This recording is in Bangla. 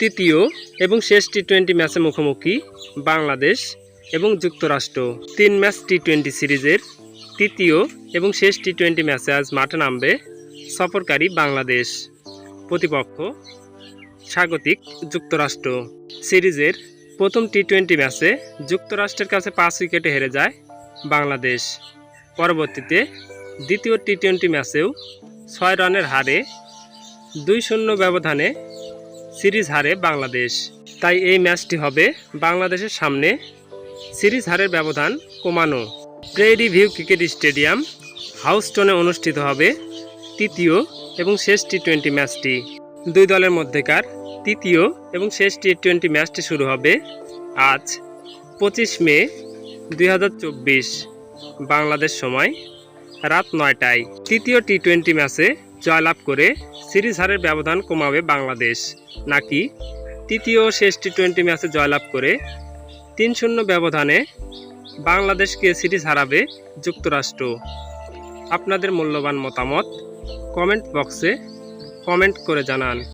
তৃতীয় এবং শেষ টি টোয়েন্টি ম্যাচে মুখোমুখি বাংলাদেশ এবং যুক্তরাষ্ট্র। তিন ম্যাচ টি টোয়েন্টি সিরিজের তৃতীয় এবং শেষ টি টোয়েন্টি ম্যাচে আজ মাঠে নামবে সফরকারী বাংলাদেশ। প্রতিপক্ষ স্বাগতিক যুক্তরাষ্ট্র। সিরিজের প্রথম টি টোয়েন্টি ম্যাচে যুক্তরাষ্ট্রের কাছে পাঁচ উইকেটে হেরে যায় বাংলাদেশ। পরবর্তীতে দ্বিতীয় টি টোয়েন্টি ম্যাচেও ছয় রানের হারে দুই শূন্য ব্যবধানে সিরিজ হারে বাংলাদেশ। তাই এই ম্যাচটি হবে বাংলাদেশের সামনে। সিরিজ হারের ব্যবধান কমানো। প্রেরি ভিউ ক্রিকেট স্টেডিয়াম হাউস্টনে অনুষ্ঠিত হবে তৃতীয় এবং শেষ টি টোয়েন্টি ম্যাচটি। দুই দলের মধ্যেকার তৃতীয় এবং শেষ টি টোয়েন্টি ম্যাচটি শুরু হবে আজ পঁচিশ মে দুই হাজার চব্বিশ। বাংলাদেশ সময় রাত নয়টায়। তৃতীয় টি টোয়েন্টি ম্যাচে জয়লাভ করে সিরিজ হারের ব্যবধান কমাবে বাংলাদেশ। নাকি তৃতীয় শেষ টি টোয়েন্টি ম্যাচে জয়লাভ করে তিন শূন্য ব্যবধানে বাংলাদেশকে সিরিজ হারাবে যুক্তরাষ্ট্র। আপনাদের মূল্যবান মতামত কমেন্ট বক্সে কমেন্ট করে জানান।